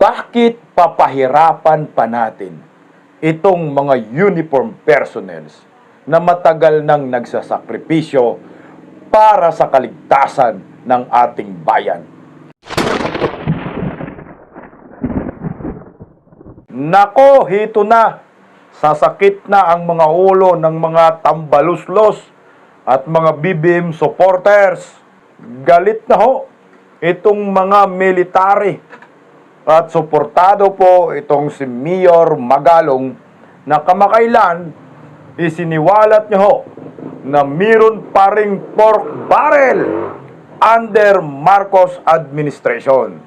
bakit papahirapan pa natin itong mga uniform personnels na matagal nang nagsasakripisyo para sa kaligtasan ng ating bayan? Nako, hito na. Sasakit na ang mga ulo ng mga tambaluslos at mga BBM supporters. Galit na ho itong mga military. At suportado po itong si Mayor Magalong na kamakailan isiniwalat niya ho na meron pa ring pork barrel under Marcos administration.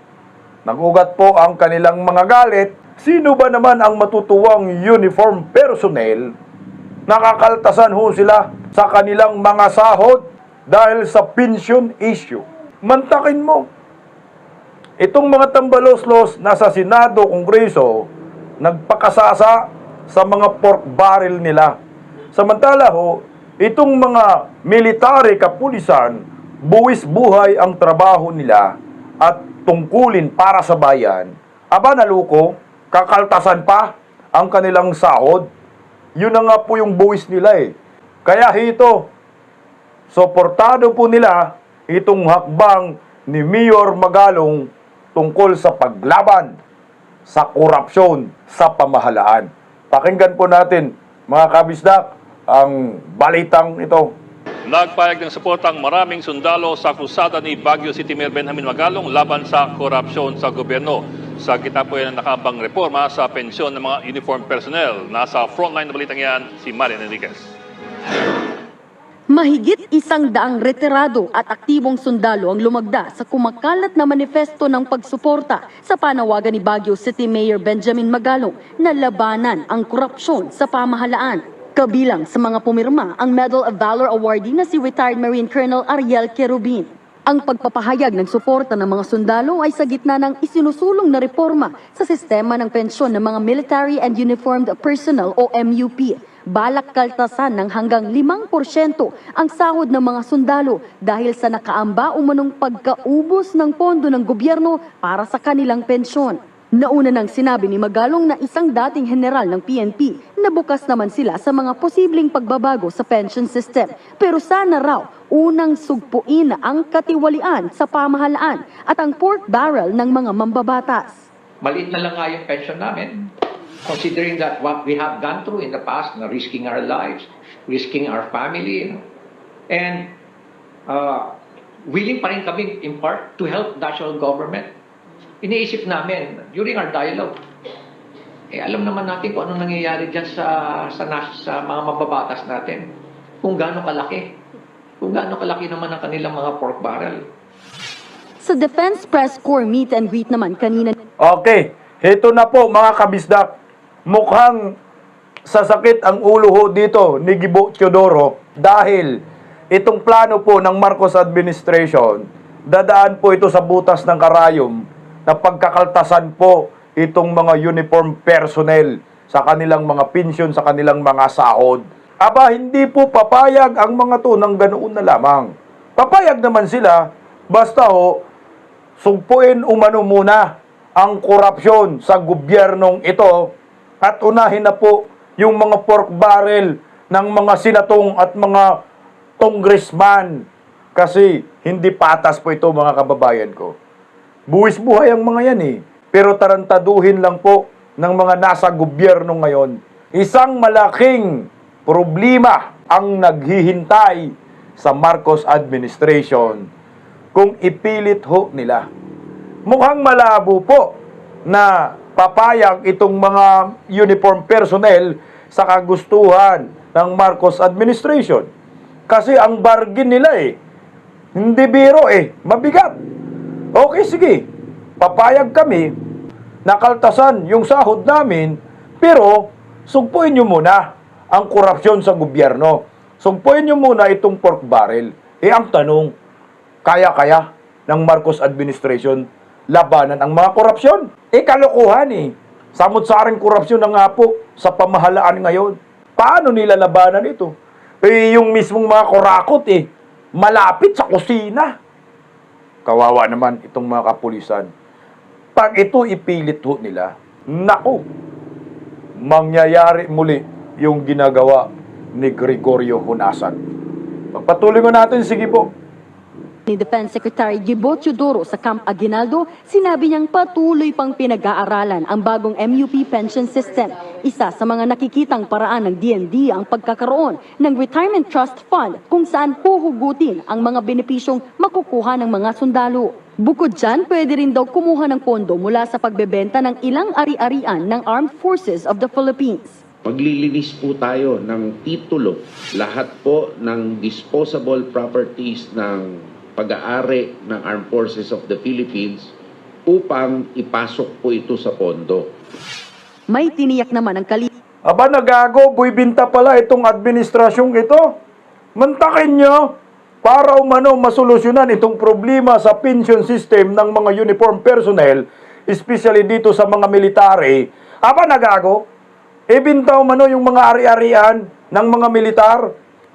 Nagugat po ang kanilang mga galit. Sino ba naman ang matutuwang uniform personnel? Nakakaltasan ho sila sa kanilang mga sahod dahil sa pension issue. Mantakin mo. Itong mga tambaloslos nasa Senado, Kongreso, nagpakasasa sa mga pork barrel nila. Samantala ho, itong mga military kapulisan, buwis buhay ang trabaho nila at tungkulin para sa bayan. Aba naluko, kakaltasan pa ang kanilang sahod. Yun na nga po yung buwis nila eh. Kaya hito, suportado po nila itong hakbang ni Mayor Magalong tungkol sa paglaban sa korupsyon sa pamahalaan. Pakinggan po natin, mga kabisdak, ang balitang ito. Nagpayag ng suportang maraming sundalo sa kusada ni Baguio City Mayor Benjamin Magalong laban sa korupsyon sa gobyerno. Sa kita po yan ang nakabang reforma sa pensyon ng mga uniform personnel. Nasa frontline na balitang yan, si Marian Enriquez. Mahigit isang daang retirado at aktibong sundalo ang lumagda sa kumakalat na manifesto ng pagsuporta sa panawagan ni Baguio City Mayor Benjamin Magalong na labanan ang korupsyon sa pamahalaan. Kabilang sa mga pumirma ang Medal of Valor awardee na si retired Marine Colonel Ariel Kerubin. Ang pagpapahayag ng suporta ng mga sundalo ay sa gitna ng isinusulong na reforma sa sistema ng pensyon ng mga military and uniformed personnel o MUP. Balak kaltasan ng hanggang 5% ang sahod ng mga sundalo dahil sa nakaamba umanong pagkaubos ng pondo ng gobyerno para sa kanilang pensyon. Nauna nang sinabi ni Magalong na isang dating general ng PNP na bukas naman sila sa mga posibleng pagbabago sa pension system. Pero sana raw unang sugpuin ang katiwalian sa pamahalaan at ang pork barrel ng mga mambabatas. maliit na lang nga yung pension namin. Considering that what we have gone through in the past, na risking our lives, risking our family, you know, and uh, willing pa rin kami in part to help national government. Iniisip namin during our dialogue, eh alam naman natin kung anong nangyayari dyan sa, sa, nas- sa mga mababatas natin. Kung gaano kalaki. Kung gaano kalaki naman ang kanilang mga pork barrel. Sa Defense Press Corps meet and greet naman kanina Okay, ito na po mga kabisdak. Mukhang sasakit ang ulo ho dito ni Gibo Teodoro dahil itong plano po ng Marcos administration, dadaan po ito sa butas ng karayom na pagkakaltasan po itong mga uniform personnel sa kanilang mga pensyon, sa kanilang mga sahod. Aba, hindi po papayag ang mga to ng ganoon na lamang. Papayag naman sila, basta ho, sugpuin umano muna ang korupsyon sa gobyernong ito at unahin na po yung mga pork barrel ng mga sinatong at mga congressman kasi hindi patas po ito mga kababayan ko. Buwis buhay ang mga yan eh. Pero tarantaduhin lang po ng mga nasa gobyerno ngayon. Isang malaking problema ang naghihintay sa Marcos administration kung ipilit ho nila. Mukhang malabo po na papayag itong mga uniform personnel sa kagustuhan ng Marcos administration. Kasi ang bargain nila eh, hindi biro eh, mabigat. Okay, sige. Papayag kami, nakaltasan yung sahod namin, pero sugpuin nyo muna ang korupsyon sa gobyerno. Sugpuin nyo muna itong pork barrel. Eh ang tanong, kaya-kaya ng Marcos administration labanan ang mga korupsyon? Eh kalokohan eh. Samot-saring korupsyon na nga po sa pamahalaan ngayon. Paano nila labanan ito? Eh yung mismong mga korakot eh, malapit sa kusina. Kawawa naman itong mga kapulisan. pag ito ipilit ho nila, naku, mangyayari muli yung ginagawa ni Gregorio Hunasan. Pagpatuloy mo natin, sige po. Ni Defense Secretary Gibo Teodoro sa Camp Aguinaldo, sinabi niyang patuloy pang pinag-aaralan ang bagong MUP pension system. Isa sa mga nakikitang paraan ng DND ang pagkakaroon ng Retirement Trust Fund kung saan huhugutin ang mga benepisyong makukuha ng mga sundalo. Bukod dyan, pwede rin daw kumuha ng pondo mula sa pagbebenta ng ilang ari-arian ng Armed Forces of the Philippines. Maglilinis po tayo ng titulo, lahat po ng disposable properties ng pag-aari ng Armed Forces of the Philippines upang ipasok po ito sa pondo. May tiniyak naman ang kali Aba, nagago, buybinta pala itong administrasyong ito. Mantakin nyo para umano masolusyonan itong problema sa pension system ng mga uniform personnel, especially dito sa mga military. Aba, nagago, ibinta umano yung mga ari-arian ng mga militar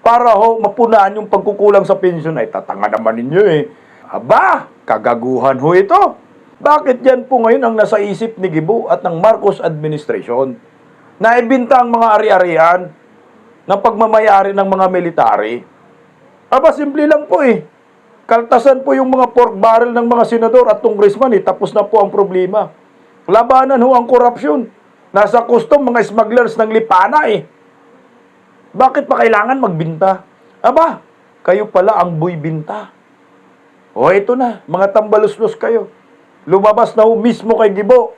para ho mapunaan yung pagkukulang sa pension. Ay, tatanga naman ninyo eh. Aba, kagaguhan ho ito. Bakit yan po ngayon ang nasa isip ni Gibo at ng Marcos administration? na ibinta ang mga ari-arian ng pagmamayari ng mga military. Aba, simple lang po eh. Kaltasan po yung mga pork barrel ng mga senador at congressman eh. Tapos na po ang problema. Labanan ho ang korupsyon. Nasa custom mga smugglers ng lipana eh. Bakit pa kailangan magbinta? Aba, kayo pala ang buy binta. O ito na, mga tambaluslos kayo. Lumabas na ho mismo kay Gibo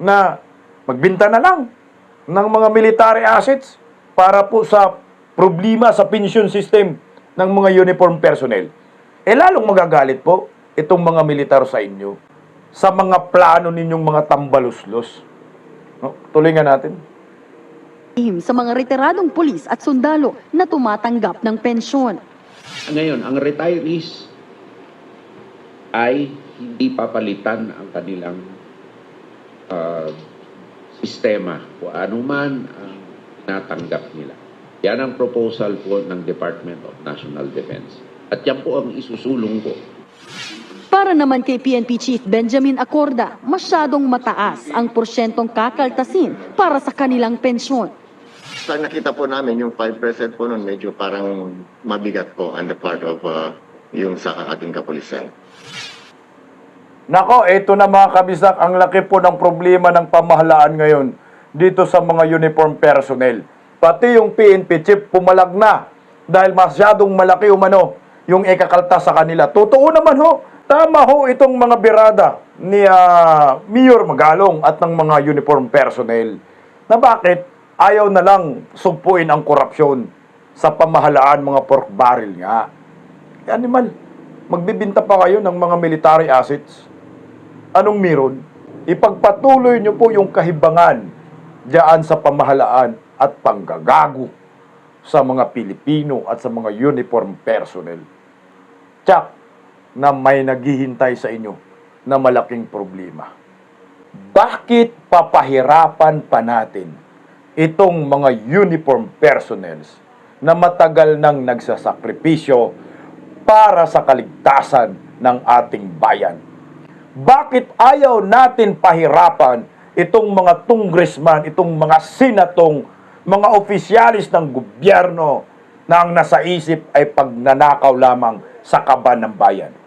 na magbinta na lang ng mga military assets para po sa problema sa pension system ng mga uniform personnel. Eh lalong magagalit po itong mga militar sa inyo sa mga plano ninyong mga tambaluslos. No? Tuloy nga natin. Sa mga retiradong pulis at sundalo na tumatanggap ng pensyon. Ngayon, ang retirees ay hindi papalitan ang kanilang ah, sistema o anuman ang natanggap nila. Yan ang proposal po ng Department of National Defense. At yan po ang isusulong ko Para naman kay PNP Chief Benjamin Acorda, masyadong mataas ang porsyentong kakaltasin para sa kanilang pensyon. Sa nakita po namin, yung 5% po nun, medyo parang mabigat po on the part of uh, yung sa ating kapulisan. Nako, ito na mga kabisak, ang laki po ng problema ng pamahalaan ngayon dito sa mga uniform personnel. Pati yung PNP chief pumalag na dahil masyadong malaki umano yung ikakalta sa kanila. Totoo naman ho, tama ho itong mga birada ni ah, Mayor Magalong at ng mga uniform personnel na bakit ayaw na lang sugpuin ang korupsyon sa pamahalaan mga pork barrel nga. Animal, magbibinta pa kayo ng mga military assets anong meron, ipagpatuloy nyo po yung kahibangan diyan sa pamahalaan at panggagago sa mga Pilipino at sa mga uniform personnel. Tsak na may naghihintay sa inyo na malaking problema. Bakit papahirapan pa natin itong mga uniform personnels na matagal nang nagsasakripisyo para sa kaligtasan ng ating bayan? Bakit ayaw natin pahirapan itong mga congressman, itong mga senatong, mga opisyalis ng gobyerno na ang nasa isip ay pagnanakaw lamang sa kaban ng bayan?